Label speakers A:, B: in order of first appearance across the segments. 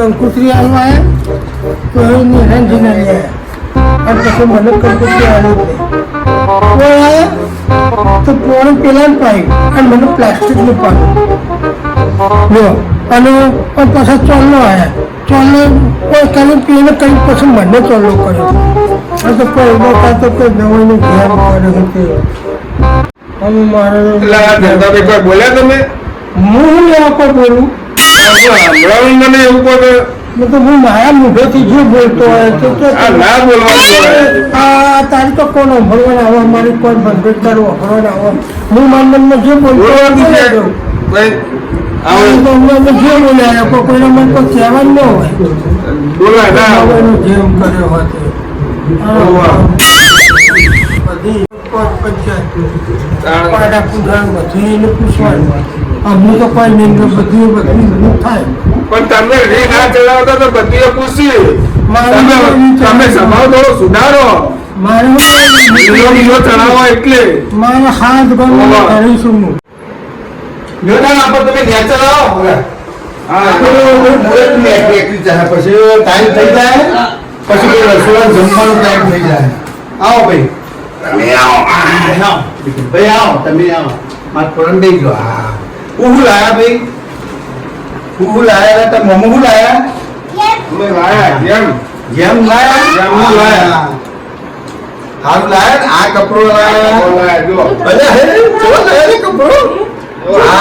A: કંકુતરી હાલવા આવ્યા તો એની હેન્ડી ના લે અને પછી મને કંકુતરી હાલી જ નહીં. કોઈ આવ્યા તો પોણે પેલા પાયું અને મને પ્લાસ્ટિકનું પાયું જો અને પાછા ચોલ્લો આવ્યા ચોલ્લો કોઈ કાલે પીને કઈ પછી મને ચોલ્લો કર્યો. આ તો કોઈ એમાં તો કોઈ દવાનું ધ્યાન પડે હતી અમે મારે
B: બોલ્યા તમે?
A: હું લેવા કોઈ બોલું.
B: કહો
A: તો હું મારા હોય
B: ના બોલવાનું.
A: આ તારી તો કોણ ભણવાના આવા મારી પંચાયત પાડા પૂજાણ બધી પૂછવાનું અમને તો કોઈ નહીં ને બધી બધી થાય.
B: પણ તમે રી ના ચડાવતા તો બધી પૂછી તમે સ્વભાવ થોડો સુધારો.
A: મારે
B: ચડાવો એટલે.
A: મારે હાથ ગમે કરીશું હું.
C: જોતા ના તમે.
B: હા.
C: પછી ટાઈમ થઈ જાય. પછી રસોડા જમવાનો ટાઈમ થઈ જાય. આવો ભાઈ. તમે આવો. આ, આવો. ભાઈ આવો. તમે આવો. મારા ફોરન દઈ ગયો હા. હું શું લાયા ભાઈ? હું શું લાયા? તા મમ્મી હું લાયા?
B: અમે લાયા જેમ.
C: જેમ લાયા?
B: જેમ હું લાયા.
C: હાલ લાયા? આ કપડો લાયા?
B: બોલાય જો
C: અરે હે ચલો લાયા રે કપડો? આ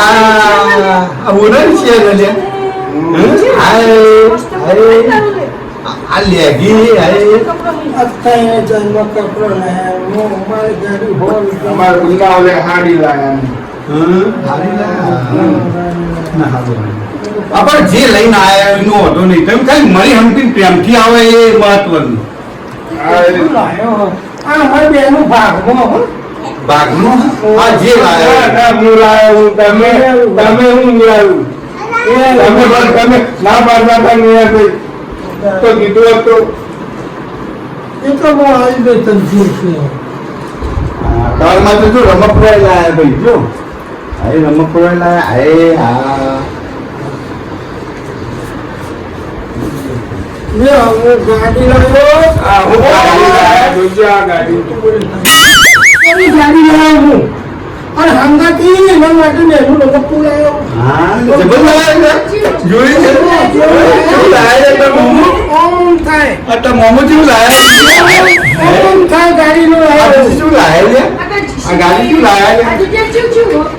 C: આ ઓનર છે ને હાય હાય. આ લેગી હાય.
A: અત્યારે જન્મ કપડો ને હું અમારી ગાડી હોલ
B: અમારા ગુંડાઓને હાડી લાયા.
C: આપણે જે લઈને આયા એનો વાંધો નહીં. તમે ખાલી મળી હમતી પ્રેમથી આવે એ મહત્વનું.
B: આ
A: આ અમારી બેનું ભાગમાં હો.
C: બાઘનો આ જે
B: ના,
C: લાયા.
B: ના, હું લાયો હું. તમે તમે હું લાયું? તમે પણ તમે ના પાડતા હતા ને ભાઈ. તો કીધું હોત.
A: એ તો હું આવી ગઈ તંજુર છે.
C: કારમાં તો જો રમકડા લાયા ભાઈ જો.
A: લે હું ગાડી અને હંગાતી એના માટે ને એનું લોકો પુરાયો
C: જોઈ છે? કેવું લાયા છે તમે
A: ઓમ થાય.
C: આ તો મોમો જેવું લાયા
A: ઓમ થાય ગાડીનો
C: આ શું લાયા છે? આ ગાડી શું લાયા છે?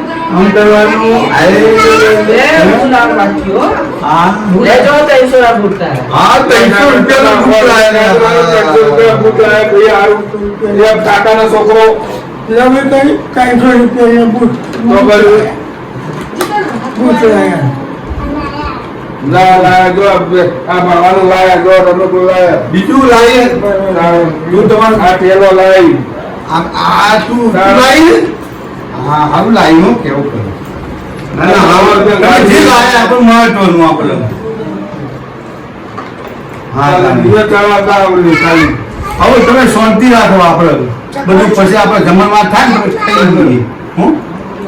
C: લાયા
B: હો લાયા હું. લાયા
C: આ લાયા આ લાયા
B: આ
C: આ લાયા આ જે લાયા
B: હા.
C: આમ કરવાનું લાયા
B: ત્રણસો રૂપિયા લાયા ભાઈ હારું. કાકાનો છોકરો.
A: લવે કઈ ત્રણસો રૂપિયાનો બૂટ
B: તો ભલે.
A: બૂટ લાયા
B: લા લાયા જો આ બે- આ લાયા લાયા.
C: બીજું લાવીએ
B: તું તમારે આ ટેલો લાવી
C: આ આ તું લાય હા હારું લાવી હું કેવું કરું? ના ના હારું જે લાયા આપણું મહત્વનું આપણે હા હવે તમે શાંતિ રાખો આપણે બધું પછી આપણે જમણમાં થાય ને હું?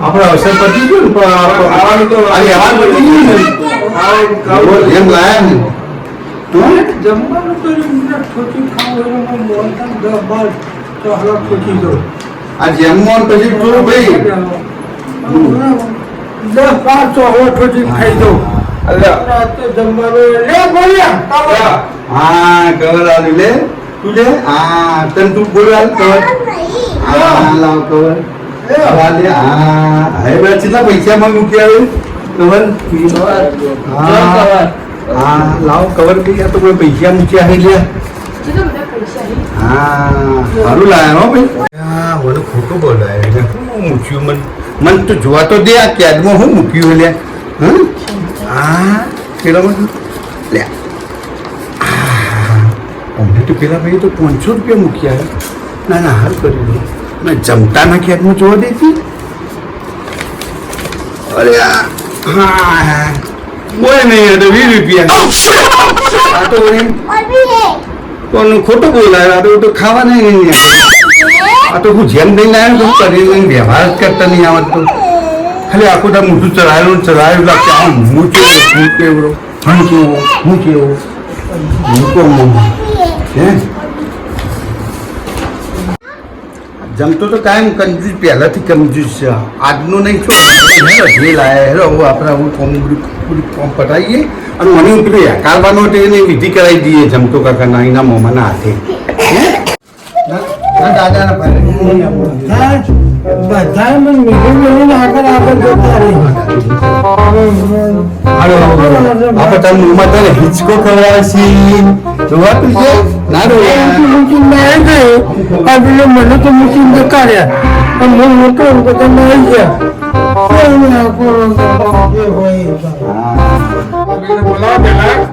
C: આપણે અવસર પતી ગયું ને પણ
B: તો
C: પતી ગયું એમ લાયા ને.
A: જમવાનું તો ઠોકી ખાવું એટલે હું દસ બાર તો હાલો ઠોકી દઉં
C: આ જેમ ને પછી તું ભાઈ
A: દસ પાંચ ઠોકી ખાઈ દઉં
B: અલ્યા.
A: રાતે જમવાનું લે બોલ્યા
B: અલ્યા.
C: હા કવર આલી લે તું લે. હા તને તું બોલ આલ કવર હા લાવ કવર કેટલા પૈસા માં મૂકી આવે? કવર હા. હા લાવ કવર કઈ તો કોઈ પૈસા મૂકી આવે લે. હા સારું લાયા હો ભાઈ. મને ખોટું બોલાય. એટલે શું મૂક્યું? મને મને તો જોવા તો દે આ કેદમાં હું મૂક્યું લે હં હા પેલામાં લે અમને તો પેલા ભાઈ તો પાંચસો રૂપિયા મૂક્યા ના ના હાલ કરી દો. મેં જમતાના કેદમાં જોવા દેતી અરે આ. હા. બોલે નહીં તો વીસ રૂપિયા. આ તો કોનું ખોટું બોલાય? આ તો ખાવા નહીં આ તો હું જેમ દઈને આવ્યો તો કરી લઈને વ્યવહાર જ કરતા નહીં આવડતો. ખાલી આખું તા મોટું ચલાવેલું ચડાયેલું લાગશે. આમ હું કેવો, હું કેવડો હું કેવો હું કેવો? હું કોણ હે? જમતો તો કાયમ કંજૂસ, પહેલાંથી કંજૂસ છે. આજનું નહીં છો હેલો જે લાયા, હેલો, હું આપણે હું ફોર્મ ફોર્મ પટાવીએ અને મને હું પેલું યાકારવાનો તે એની વિધિ કરાવી દઈએ જમતો કાકાના, એના મોમાના હાથે. હે?
A: બધા બધા મને ગઈ આ પેલો મને તો મૂકી જતા રહ્યા હું મોટો હતો તો ગયા.
B: બોલાવો પેલા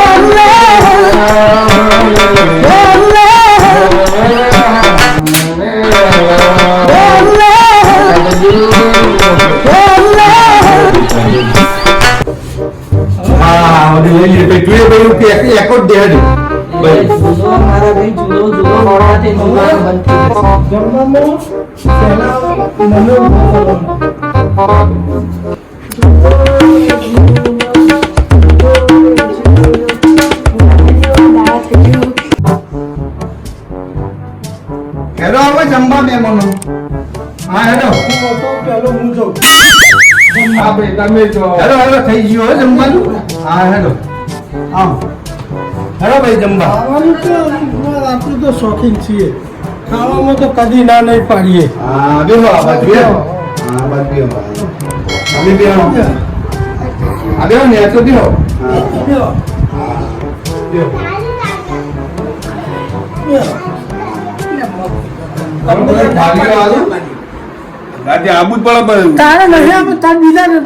A: મને બોલાવવાનું.
C: હેલો હવે જમવા મહેમાનો હા હેલો
A: હું મોટો પહેલો હું જાઉં.
B: હા ભાઈ તમે જો
C: હેલો હેલો થઈ ગયું હો જમવાનું હા હેલો આવ હેલો ભાઈ જમવા
A: ખાવાનું તો આપણે તો શોખીન છીએ. ખાવામાં તો કદી ના નહીં પાડીએ.
C: હા બેહો આ બાજુ બેહો હા. બાજુ બેહો અમે બેહો આ બેહો ને એટલો બેહો હા.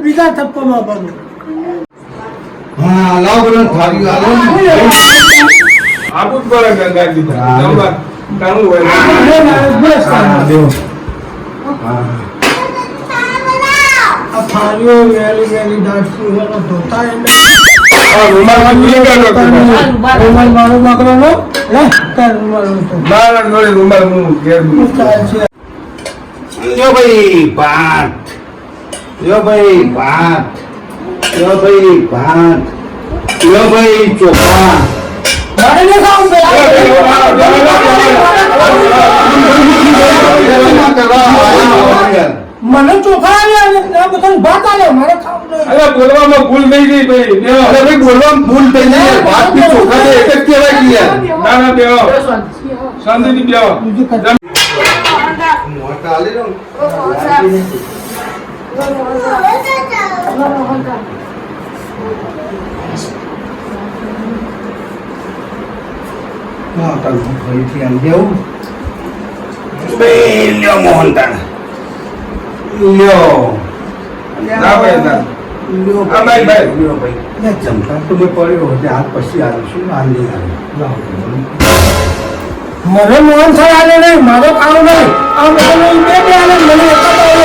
A: બીજા થપ્પામાં
C: હા લાવો થાળીઓ આલો
B: આબુ જ પડે ગંગાજી ઘણું હોય.
A: થાળીઓ વહેલી વહેલી દાટતી હોય ધોતા. રૂમાલ મારો માગવાનો લે તાર રૂમાલ હતો
B: મારા જોડે રૂમાલ હું ઘેર મૂકું.
A: ચાલશે
C: લ્યો ભાઈ ભાત. લ્યો ભાઈ ભાત. લ્યો ભાઈ ભાત. લ્યો ભાઈ ચોખા.
A: મને ચોખા આવ્યા બધાને ભાત આવ્યા મારે ખાવું નહીં.
B: અરે બોલવામાં ભૂલ થઈ ગઈ ભાઈ.
C: અરે ભાઈ બોલવામાં ભૂલ થઈ ગઈ. ભાતની ચોખા તો એક જ કહેવાય કે
B: ના ના બેહો શાંતિથી બેહો
C: મોટા આલી દો. તારું ફરીથી આમ બેહું. બે લ્યો મોહનથાળ. લ્યો.
B: ના ભાઈ, ના.
C: લ્યો
B: ભાઈ, ભાઈ.
C: લ્યો ભાઈ. લે, જમતા તો મેં પડ્યો હતો. હાથ પછી છું હાલ નહીં આવ્યો.
A: મને મોહન થાય આલે નહીં મારો કામ નહીં આ બધાને બે આલે મને